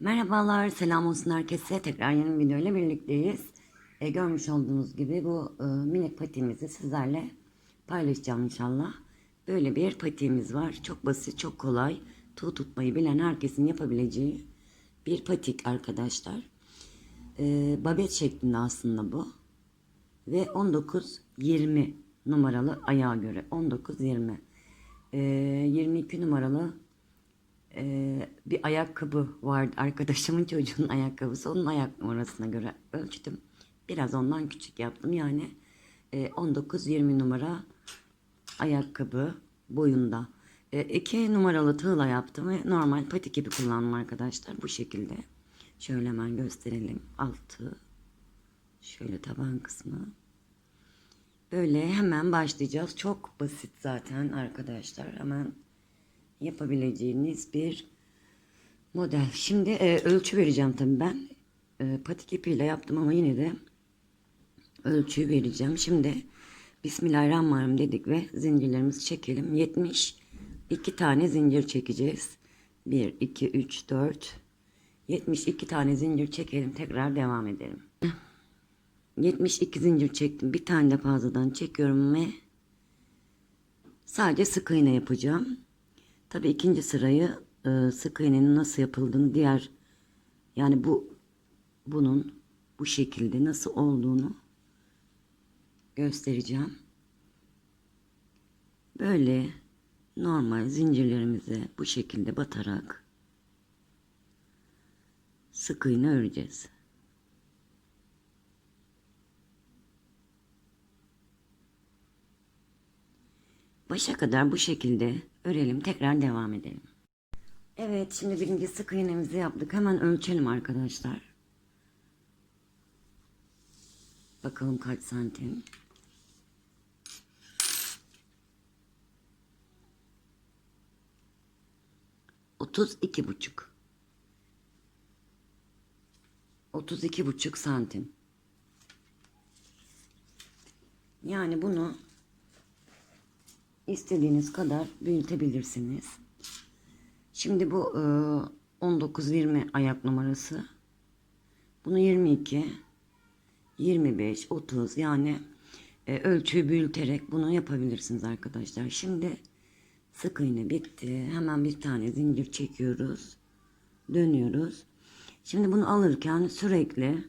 Merhabalar, selam olsun herkese. Tekrar yeni bir video ile birlikteyiz. E, görmüş olduğunuz gibi bu e, minik patiğimizi sizlerle paylaşacağım inşallah. Böyle bir patiğimiz var. Çok basit, çok kolay. Tuğ tutmayı bilen herkesin yapabileceği bir patik arkadaşlar. E, babet şeklinde aslında bu. Ve 19-20 numaralı ayağa göre. 19-20. E, 22 numaralı ee, bir ayakkabı vardı. Arkadaşımın çocuğunun ayakkabısı. Onun ayak numarasına göre ölçtüm. Biraz ondan küçük yaptım. Yani e, 19-20 numara ayakkabı boyunda. E, iki numaralı tığla yaptım ve normal patik gibi kullandım arkadaşlar. Bu şekilde. Şöyle hemen gösterelim. Altı. Şöyle taban kısmı. Böyle hemen başlayacağız. Çok basit zaten arkadaşlar. Hemen yapabileceğiniz bir model. Şimdi e, ölçü vereceğim tabii ben. E, patik ipiyle yaptım ama yine de ölçüyü vereceğim. Şimdi Bismillahirrahmanirrahim dedik ve zincirlerimizi çekelim. 72 tane zincir çekeceğiz. 1, 2, 3, 4, 72 tane zincir çekelim. Tekrar devam edelim. 72 zincir çektim. Bir tane de fazladan çekiyorum ve sadece sık iğne yapacağım. Tabii ikinci sırayı e, sık iğnenin nasıl yapıldığını diğer yani bu bunun bu şekilde nasıl olduğunu göstereceğim. Böyle normal zincirlerimize bu şekilde batarak sık iğne öreceğiz. Başa kadar bu şekilde örelim. Tekrar devam edelim. Evet şimdi birinci sık iğnemizi yaptık. Hemen ölçelim arkadaşlar. Bakalım kaç santim. Otuz iki buçuk. Otuz iki buçuk santim. Yani bunu istediğiniz kadar büyütebilirsiniz. Şimdi bu e, 19-20 ayak numarası. Bunu 22, 25, 30 yani e, ölçüyü büyüterek bunu yapabilirsiniz arkadaşlar. Şimdi sık iğne bitti. Hemen bir tane zincir çekiyoruz. Dönüyoruz. Şimdi bunu alırken sürekli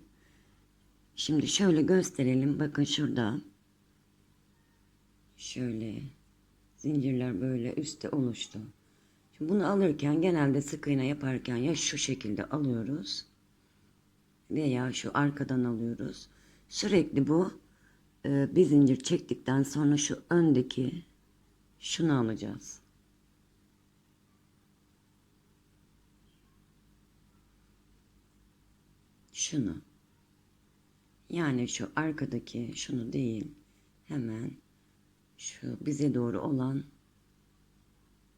şimdi şöyle gösterelim. Bakın şurada. Şöyle zincirler böyle üstte oluştu. Şimdi bunu alırken genelde sık iğne yaparken ya şu şekilde alıyoruz veya şu arkadan alıyoruz. Sürekli bu e, bir zincir çektikten sonra şu öndeki şunu alacağız. Şunu. Yani şu arkadaki şunu değil. Hemen şu bize doğru olan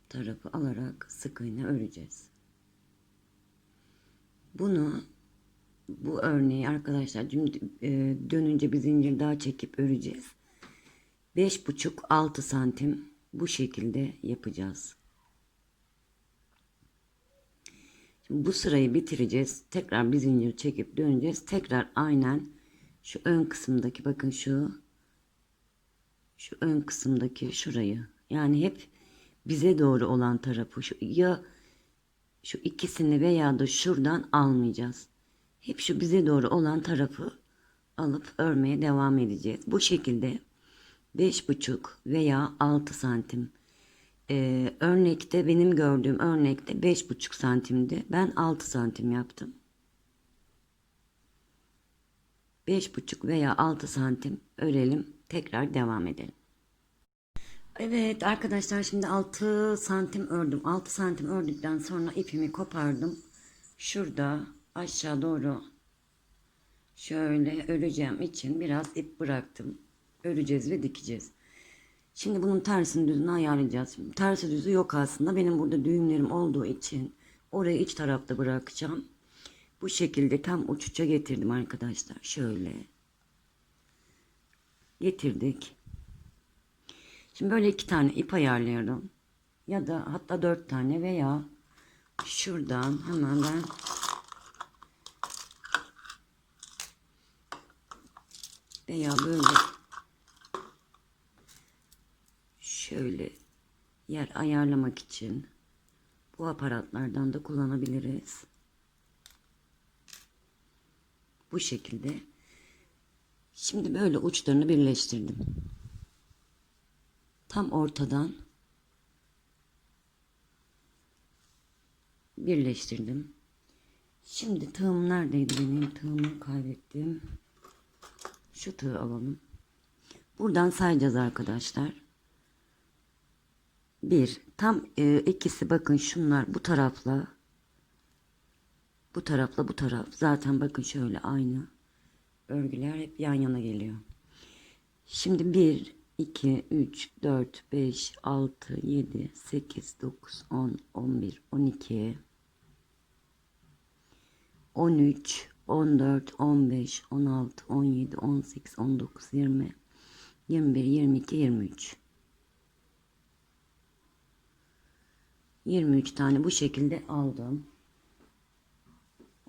tarafı alarak sık iğne öreceğiz. Bunu bu örneği arkadaşlar e, dönünce bir zincir daha çekip öreceğiz. 5,5-6 santim bu şekilde yapacağız. Şimdi bu sırayı bitireceğiz. Tekrar bir zincir çekip döneceğiz. Tekrar aynen şu ön kısımdaki bakın şu şu ön kısımdaki şurayı yani hep bize doğru olan tarafı şu ya şu ikisini veya da şuradan almayacağız. Hep şu bize doğru olan tarafı alıp örmeye devam edeceğiz. Bu şekilde 5,5 veya 6 santim. Ee, örnekte benim gördüğüm örnekte 5,5 santimdi. Ben 6 santim yaptım. 5,5 veya 6 santim örelim. Tekrar devam edelim. Evet arkadaşlar şimdi 6 santim ördüm. 6 santim ördükten sonra ipimi kopardım. Şurada aşağı doğru şöyle öreceğim için biraz ip bıraktım. Öreceğiz ve dikeceğiz. Şimdi bunun tersini düzünü ayarlayacağız. Tersi düzü yok aslında. Benim burada düğümlerim olduğu için orayı iç tarafta bırakacağım. Bu şekilde tam uç uça getirdim arkadaşlar. Şöyle getirdik. Şimdi böyle iki tane ip ayarlıyorum. Ya da hatta dört tane veya şuradan hemen ben veya böyle şöyle yer ayarlamak için bu aparatlardan da kullanabiliriz. Bu şekilde Şimdi böyle uçlarını birleştirdim. Tam ortadan birleştirdim. Şimdi tığım neredeydi benim? Tığımı kaybettim. Şu tığı alalım. Buradan sayacağız arkadaşlar. Bir. Tam e, ikisi bakın şunlar bu tarafla bu tarafla bu taraf. Zaten bakın şöyle aynı. Örgüler hep yan yana geliyor. Şimdi 1, 2, 3, 4, 5, 6, 7, 8, 9, 10, 11, 12, 13, 14, 15, 16, 17, 18, 19, 20, 21, 22, 23. 23 tane bu şekilde aldım.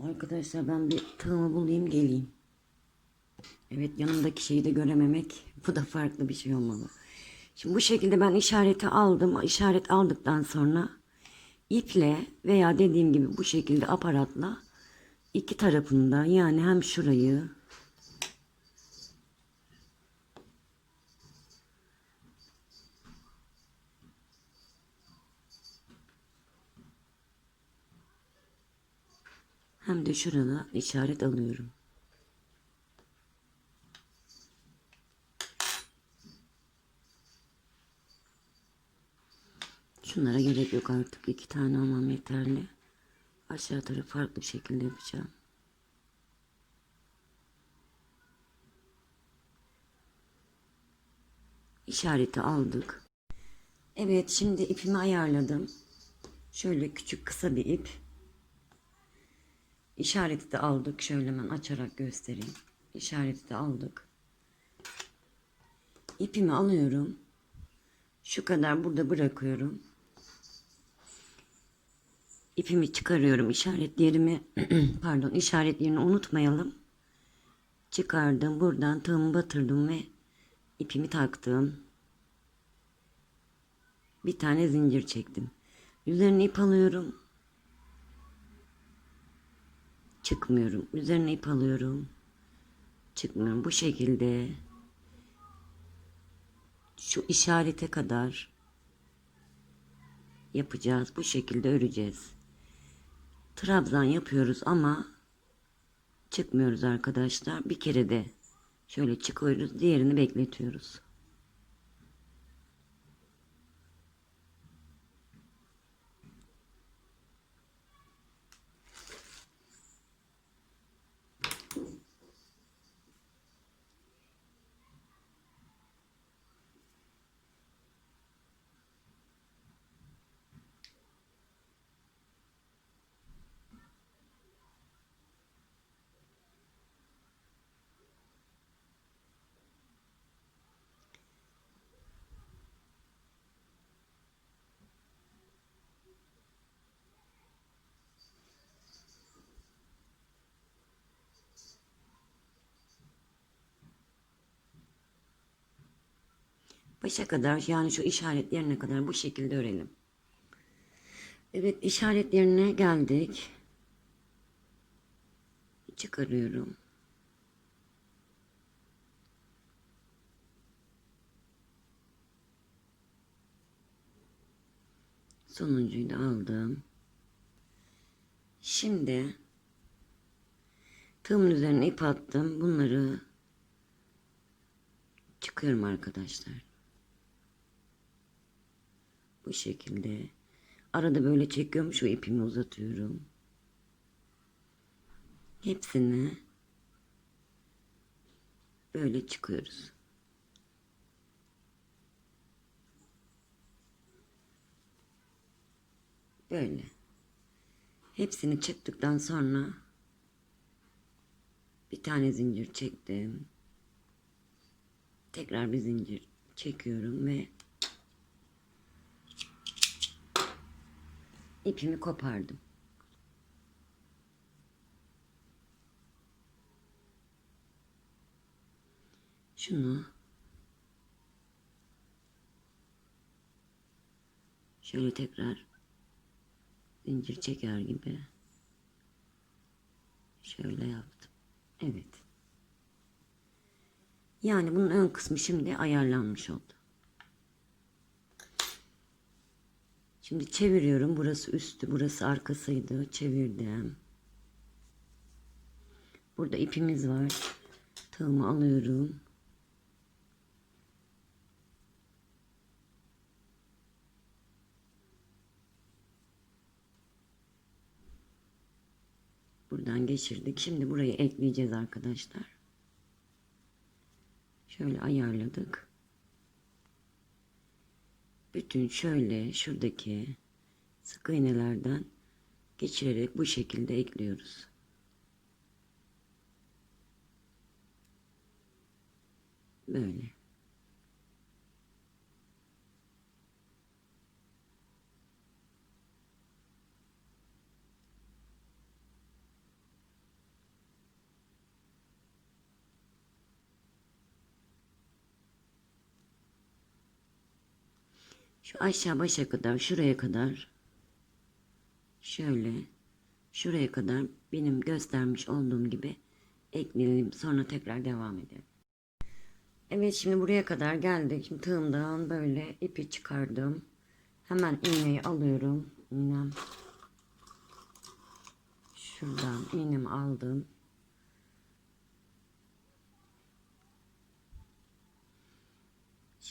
Arkadaşlar ben bir tığımı bulayım geleyim. Evet yanımdaki şeyi de görememek bu da farklı bir şey olmalı. Şimdi bu şekilde ben işareti aldım. İşaret aldıktan sonra iple veya dediğim gibi bu şekilde aparatla iki tarafında yani hem şurayı hem de şurada işaret alıyorum. Şunlara gerek yok artık. iki tane almam yeterli. Aşağı tarafı farklı şekilde yapacağım. İşareti aldık. Evet şimdi ipimi ayarladım. Şöyle küçük kısa bir ip. İşareti de aldık. Şöyle hemen açarak göstereyim. İşareti de aldık. İpimi alıyorum. Şu kadar burada bırakıyorum. İpimi çıkarıyorum. İşaretlerimi pardon işaretlerini unutmayalım. Çıkardım. Buradan tığımı batırdım ve ipimi taktım. Bir tane zincir çektim. Üzerine ip alıyorum. Çıkmıyorum. Üzerine ip alıyorum. Çıkmıyorum. Bu şekilde şu işarete kadar yapacağız. Bu şekilde öreceğiz. Trabzan yapıyoruz ama çıkmıyoruz arkadaşlar. Bir kere de şöyle çıkıyoruz. Diğerini bekletiyoruz. Başa kadar yani şu işaret yerine kadar bu şekilde örelim. Evet işaret yerine geldik. Çıkarıyorum. Sonuncuyu da aldım. Şimdi tığımın üzerine ip attım. Bunları çıkıyorum arkadaşlar. Bu şekilde. Arada böyle çekiyorum. Şu ipimi uzatıyorum. Hepsini böyle çıkıyoruz. Böyle. Hepsini çıktıktan sonra bir tane zincir çektim. Tekrar bir zincir çekiyorum ve ipimi kopardım. Şunu şöyle tekrar zincir çeker gibi şöyle yaptım. Evet. Yani bunun ön kısmı şimdi ayarlanmış oldu. Şimdi çeviriyorum. Burası üstü, burası arkasıydı. Çevirdim. Burada ipimiz var. Tığımı alıyorum. Buradan geçirdik. Şimdi burayı ekleyeceğiz arkadaşlar. Şöyle ayarladık. Bütün şöyle şuradaki sık iğnelerden geçirerek bu şekilde ekliyoruz. Böyle. Şu aşağı başa kadar, şuraya kadar şöyle şuraya kadar benim göstermiş olduğum gibi ekleyelim. Sonra tekrar devam edelim. Evet şimdi buraya kadar geldik. Şimdi tığımdan böyle ipi çıkardım. Hemen iğneyi alıyorum. İğnem şuradan iğnemi aldım.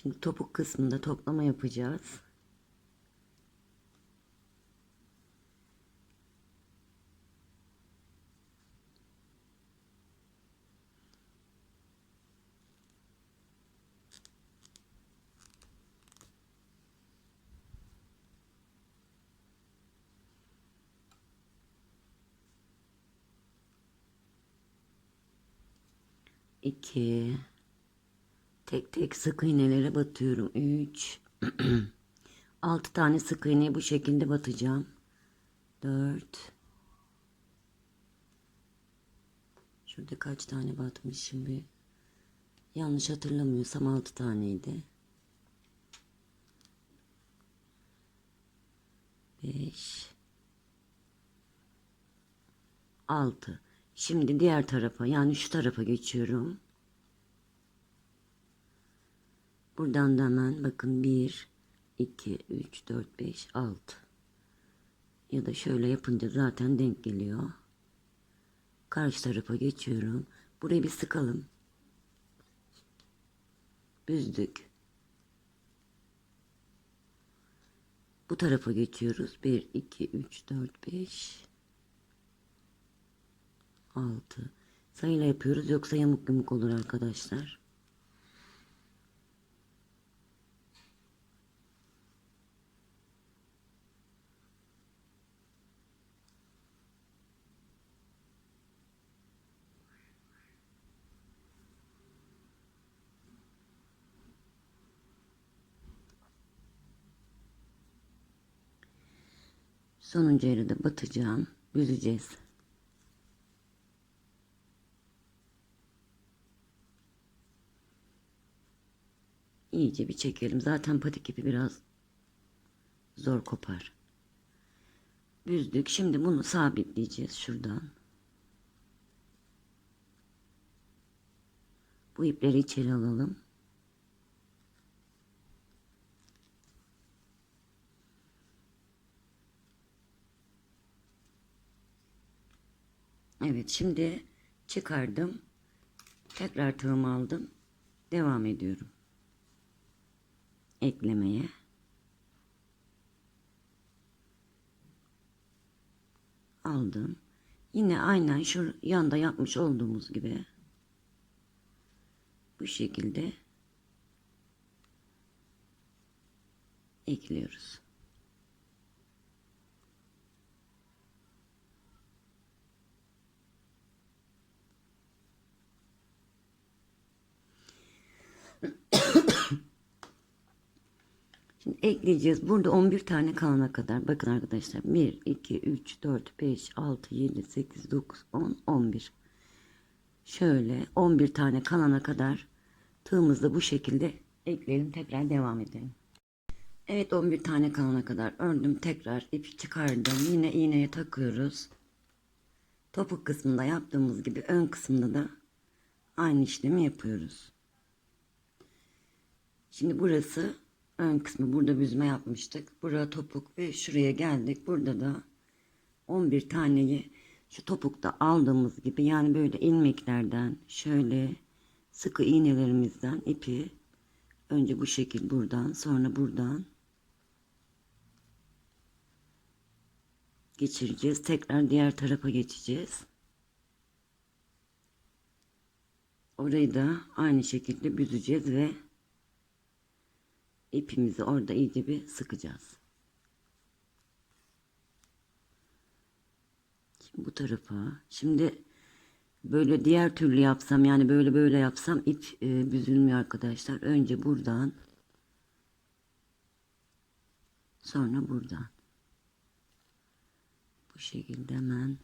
Şimdi topuk kısmında toplama yapacağız. İki. Tek tek sık iğnelere batıyorum. 3 6 tane sık iğneyi bu şekilde batacağım. 4 Şurada kaç tane batmışım bir. Yanlış hatırlamıyorsam 6 taneydi. 5 6 Şimdi diğer tarafa yani şu tarafa geçiyorum. Buradan da hemen bakın 1, 2, 3, 4, 5, 6. Ya da şöyle yapınca zaten denk geliyor. Karşı tarafa geçiyorum. Burayı bir sıkalım. Büzdük. Bu tarafa geçiyoruz. 1, 2, 3, 4, 5, 6. Sayıyla yapıyoruz. Yoksa yamuk yumuk olur arkadaşlar. Sonuncu yere de batacağım. Büzeceğiz. İyice bir çekelim. Zaten patik ipi biraz zor kopar. Büzdük. Şimdi bunu sabitleyeceğiz şuradan. Bu ipleri içeri alalım. Evet şimdi çıkardım. Tekrar tığımı aldım. Devam ediyorum. Eklemeye. Aldım. Yine aynen şu yanda yapmış olduğumuz gibi bu şekilde ekliyoruz. Şimdi ekleyeceğiz. Burada 11 tane kalana kadar. Bakın arkadaşlar. 1, 2, 3, 4, 5, 6, 7, 8, 9, 10, 11. Şöyle 11 tane kalana kadar Tığımızı da bu şekilde ekleyelim. Tekrar devam edelim. Evet 11 tane kalana kadar ördüm. Tekrar ipi çıkardım. Yine iğneye takıyoruz. Topuk kısmında yaptığımız gibi ön kısımda da aynı işlemi yapıyoruz. Şimdi burası ön kısmı. Burada büzme yapmıştık. Buraya topuk ve şuraya geldik. Burada da 11 taneyi şu topukta aldığımız gibi yani böyle ilmeklerden şöyle sıkı iğnelerimizden ipi önce bu şekil buradan sonra buradan geçireceğiz. Tekrar diğer tarafa geçeceğiz. Orayı da aynı şekilde büzeceğiz ve ipimizi orada iyice bir sıkacağız. Şimdi bu tarafa. Şimdi böyle diğer türlü yapsam yani böyle böyle yapsam ip e, büzülmüyor arkadaşlar. Önce buradan sonra buradan. Bu şekilde hemen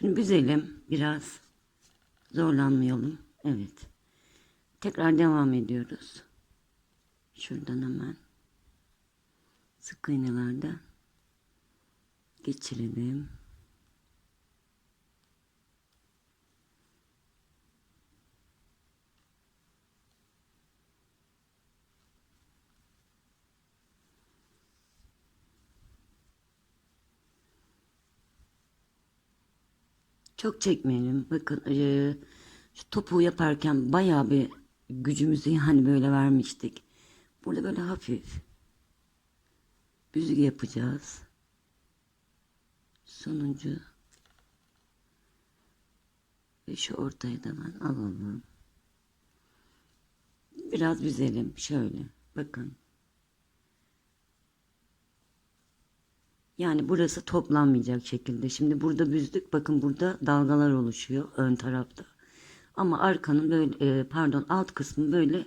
Şimdi büzelim biraz. Zorlanmayalım. Evet. Tekrar devam ediyoruz. Şuradan hemen sık iğnelerden geçirelim. Çok çekmeyelim. Bakın eee, şu topuğu yaparken bayağı bir gücümüzü yani böyle vermiştik. Burada böyle hafif büzgü yapacağız. Sonuncu ve şu ortaya da ben alalım. Biraz büzelim şöyle. Bakın. Yani burası toplanmayacak şekilde. Şimdi burada büzdük. Bakın burada dalgalar oluşuyor ön tarafta. Ama arkanın böyle e, pardon alt kısmı böyle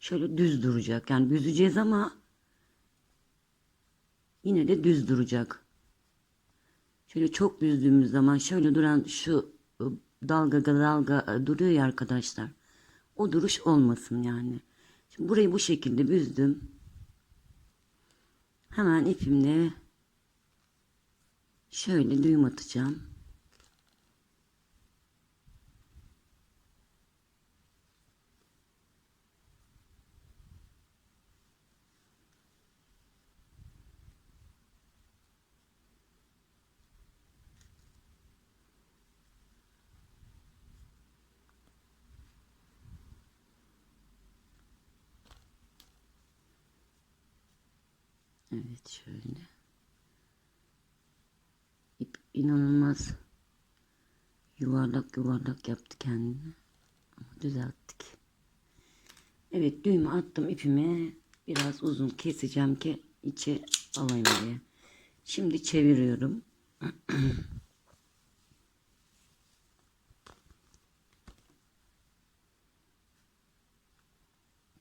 şöyle düz duracak. Yani büzeceğiz ama yine de düz duracak. Şöyle çok büzdüğümüz zaman şöyle duran şu e, dalga dalga duruyor ya arkadaşlar. O duruş olmasın yani. Şimdi burayı bu şekilde büzdüm. Hemen ipimle Şöyle düğüm atacağım. Evet şöyle. İnanılmaz yuvarlak yuvarlak yaptı kendini. Ama düzelttik. Evet düğümü attım ipimi. Biraz uzun keseceğim ki içi alayım diye. Şimdi çeviriyorum.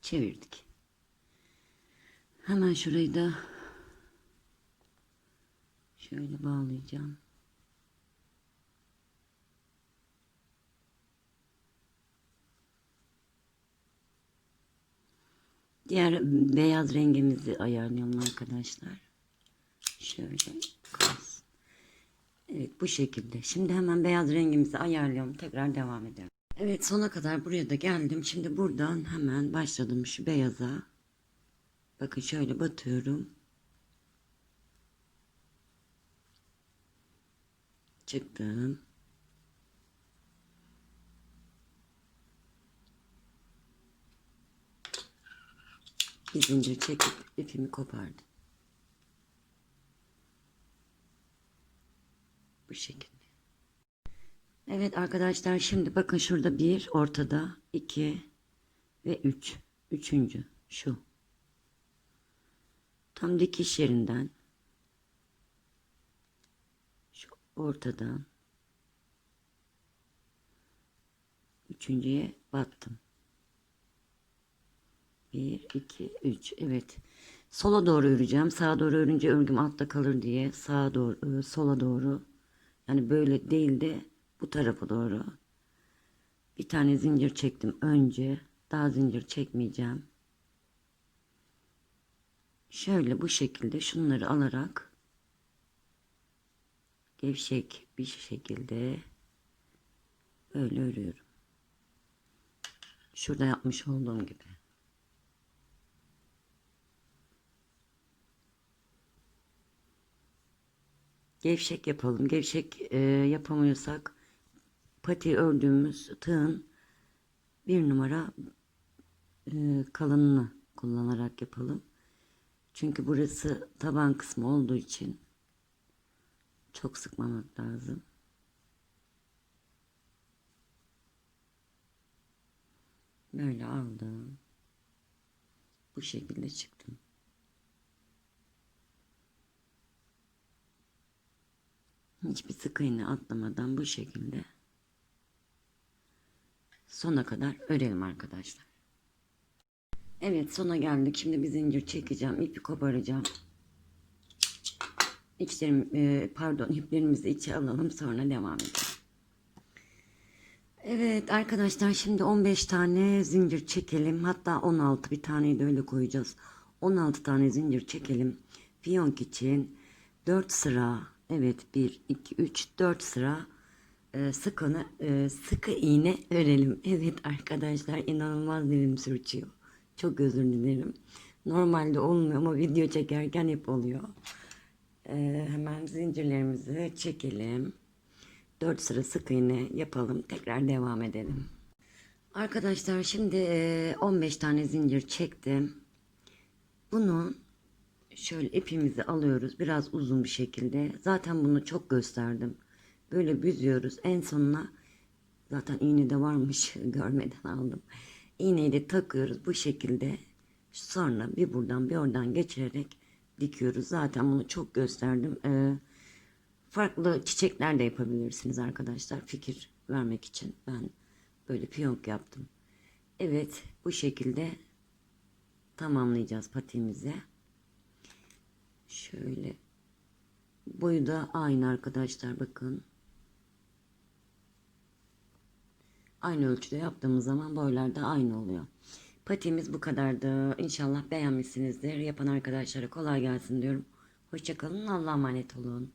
Çevirdik. Hemen şurayı da Şöyle bağlayacağım. Diğer beyaz rengimizi ayarlayalım arkadaşlar. Şöyle. Evet bu şekilde. Şimdi hemen beyaz rengimizi ayarlayalım. Tekrar devam edelim. Evet sona kadar buraya da geldim. Şimdi buradan hemen başladım şu beyaza. Bakın şöyle batıyorum. çıktım. bir zincir çekip ipimi kopardım. Bu şekilde. Evet arkadaşlar şimdi bakın şurada bir ortada iki ve üç. Üçüncü şu. Tam dikiş yerinden şu ortadan üçüncüye battım. Bir, iki, üç. Evet. Sola doğru öreceğim. Sağa doğru örünce örgüm altta kalır diye sağa doğru, e, sola doğru. Yani böyle değil de bu tarafa doğru. Bir tane zincir çektim önce. Daha zincir çekmeyeceğim. Şöyle bu şekilde şunları alarak gevşek bir şekilde böyle örüyorum. Şurada yapmış olduğum gibi. Gevşek yapalım. Gevşek e, yapamıyorsak pati ördüğümüz tığın bir numara e, kalınını kullanarak yapalım. Çünkü burası taban kısmı olduğu için çok sıkmamak lazım. Böyle aldım. Bu şekilde çıktım. Hiçbir sık iğne atlamadan bu şekilde sona kadar örelim arkadaşlar. Evet sona geldik. Şimdi bir zincir çekeceğim. ipi koparacağım. İçlerim, e, pardon iplerimizi içe alalım sonra devam edelim. Evet arkadaşlar şimdi 15 tane zincir çekelim. Hatta 16 bir taneyi de öyle koyacağız. 16 tane zincir çekelim. Fiyonk için 4 sıra evet 1 2 3 4 sıra e, e, sıkı iğne örelim. Evet arkadaşlar inanılmaz dilim sürçüyor. Çok özür dilerim. Normalde olmuyor ama video çekerken hep oluyor. E, hemen zincirlerimizi çekelim. 4 sıra sık iğne yapalım. Tekrar devam edelim. Arkadaşlar şimdi e, 15 tane zincir çektim. Bunu şöyle ipimizi alıyoruz. Biraz uzun bir şekilde. Zaten bunu çok gösterdim. Böyle büzüyoruz. En sonuna zaten iğne de varmış. Görmeden aldım. İğneyi de takıyoruz bu şekilde. Sonra bir buradan bir oradan geçirerek dikiyoruz. Zaten bunu çok gösterdim. Ee, farklı çiçekler de yapabilirsiniz arkadaşlar. Fikir vermek için ben böyle piyonk yaptım. Evet bu şekilde tamamlayacağız patiğimizi. Şöyle boyu da aynı arkadaşlar bakın. Aynı ölçüde yaptığımız zaman boylar da aynı oluyor. Patiğimiz bu kadardı. İnşallah beğenmişsinizdir. Yapan arkadaşlara kolay gelsin diyorum. Hoşçakalın. Allah'a emanet olun.